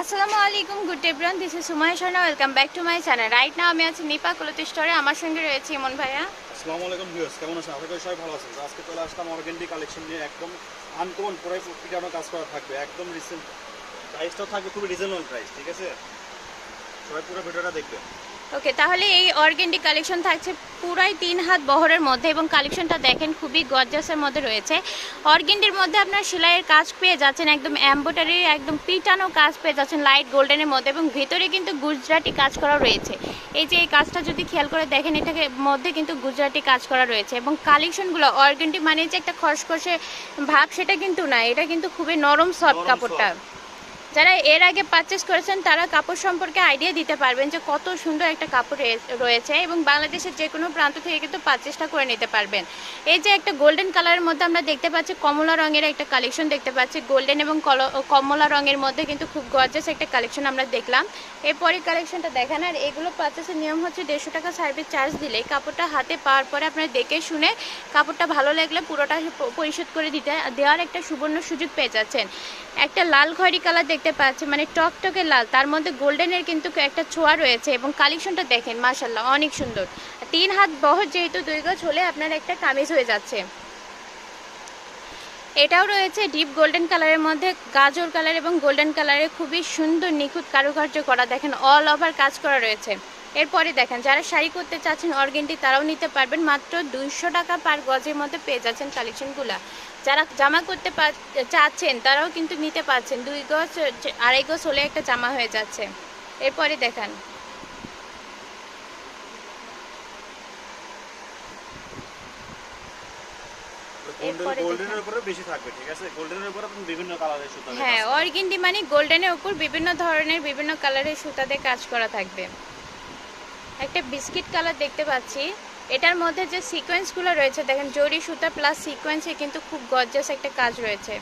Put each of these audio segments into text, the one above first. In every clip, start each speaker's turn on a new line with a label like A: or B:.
A: আসসালামু আলাইকুম good everyone this is Sumai Sharma welcome back to my channel right now আমি আছি নিপা কলতি স্টোরে আমার সঙ্গে রয়েছে ইমন ভাইয়া।
B: আসসালামু আলাইকুম ভিউয়ার্স কেমন আছেন? আশা করি সবাই ভালো আছেন। আজকে চলে আসলাম অর্গেন্ডি কালেকশন নিয়ে একদম আনকমন পুরাই আমার কাজ করা থাকবে। একদম রিসেন্ট প্রাইসটাও থাকবে, খুবই রিজনেবল প্রাইস ঠিক আছে? সবাই পুরো ভিডিওটা দেখবে
A: ওকে তাহলে এই অর্গেন্ডি কালেকশন থাকছে পুরাই তিন হাত বহরের মধ্যে এবং কালেকশনটা দেখেন খুবই গর্জাসের মধ্যে রয়েছে। অর্গেন্ডির মধ্যে আপনার সেলাইয়ের কাজ পেয়ে যাচ্ছেন একদম এম্বোটারি একদম পিটানো কাজ পেয়ে যাচ্ছেন লাইট গোল্ডেনের মধ্যে এবং ভিতরে কিন্তু গুজরাটি কাজ করা রয়েছে। এই যে এই কাজটা যদি খেয়াল করে দেখেন এটাকে মধ্যে কিন্তু গুজরাটি কাজ করা রয়েছে এবং কালেকশনগুলো অর্গেন্ডি মানে যে একটা খসখসে ভাব সেটা কিন্তু না এটা কিন্তু খুবই নরম সফট কাপড়টা। যারা এর আগে পারচেস করেছেন, তারা কাপড় সম্পর্কে আইডিয়া দিতে পারবেন যে কত সুন্দর একটা কাপড় রয়েছে এবং বাংলাদেশের যে কোনো প্রান্ত থেকে কিন্তু পারচেসটা করে নিতে পারবেন। এই যে একটা গোল্ডেন কালারের মধ্যে আমরা দেখতে পাচ্ছি, কমলা রঙের একটা কালেকশন দেখতে পাচ্ছি। গোল্ডেন এবং কমলা রঙের মধ্যে কিন্তু খুব গর্জাস একটা কালেকশন আমরা দেখলাম। এরপরে কালেকশনটা দেখেন, আর এগুলো পারচেসের নিয়ম হচ্ছে দেড়শো টাকা সার্ভিস চার্জ দিলে কাপড়টা হাতে পাওয়ার পরে আপনারা দেখে শুনে কাপড়টা ভালো লাগলে পুরোটা পরিশোধ করে দিতে, দেওয়ার একটা সুবর্ণ সুযোগ পেয়ে যাচ্ছেন। একটা লাল খয়েরি কালার পাচ্ছি মানে টকটকে লাল, তার মধ্যে গোল্ডেনের কিন্তু একটা ছোঁয়া রয়েছে এবং কালেকশনটা দেখেন মাশাল্লাহ অনেক সুন্দর। তিন হাত বহর যেহেতু দুই গজ হলে আপনার একটা কামিজ হয়ে যাচ্ছে। এটাও রয়েছে ডিপ গোল্ডেন কালারের মধ্যে, গাজর কালার এবং গোল্ডেন কালারে খুবই সুন্দর নিখুঁত কারুকার্য করা, দেখেন অল ওভার কাজ করা রয়েছে। এরপরে দেখেন যারা শাড়ি করতে চাচ্ছেন অর্গেন্টি তারাও নিতে পারবেন। মাত্র দুইশো টাকা পার গজের মধ্যে পেয়ে যাচ্ছেন কালেকশনগুলা। যারা জামা করতে চাচ্ছেন তারাও কিন্তু নিতে পারছেন। দুই গজ আড়াই গজ হলে একটা জামা হয়ে যাচ্ছে। এরপরে দেখান
B: গোল্ডেনের
A: দেখেন।
B: উপরে বেশি থাকবে ঠিক আছে? গোল্ডেনের উপরে আপনি বিভিন্ন কালারের সুতা
A: হ্যাঁ। অর্গেন্ডি মানে গোল্ডেনের উপর বিভিন্ন ধরনের বিভিন্ন কালারের সুতা দিয়ে কাজ করা থাকবে। একটা বিস্কিট কালার দেখতে পাচ্ছি। এটার মধ্যে যে সিকোয়েন্সগুলো রয়েছে দেখেন জরি সুতা প্লাস সিকোয়েন্সে কিন্তু খুব গর্জাস একটা কাজ রয়েছে।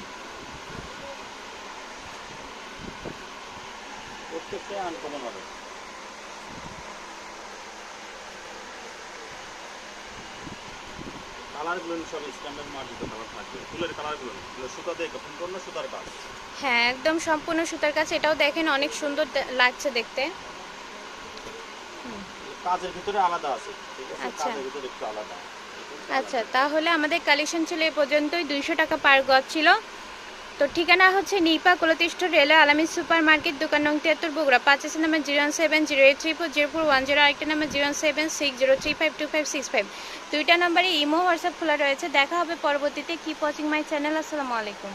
A: হ্যাঁ একদম সম্পূর্ণ সুতার কাছে এটাও দেখেন অনেক সুন্দর লাগছে দেখতে।
B: কাজের ভিতরে আলাদা আছে ঠিক আছে?
A: আচ্ছা।
B: কাজের ভিতরে একটু আলাদা।
A: আচ্ছা তাহলে আমাদের কালেকশন ছিল এ পর্যন্তই। দুইশো টাকা পার গজ ছিল। তো ঠিকানা হচ্ছে নিপা কলতিষ্ঠ রেলওয়ে আলামী সুপার মার্কেট দোকান নং তিয়াত্তর বগুড়া। পাঁচ আছে number zero seven zero eight three four zero four one zero আরেকটা number zero seven six zero three five two five six five দুইটা নাম্বারে ইমো হোয়াটসঅ্যাপ খোলা রয়েছে। দেখা হবে পরবর্তীতে। কিপ ওয়াচিং মাই চ্যানেল আসসালামু আলাইকুম।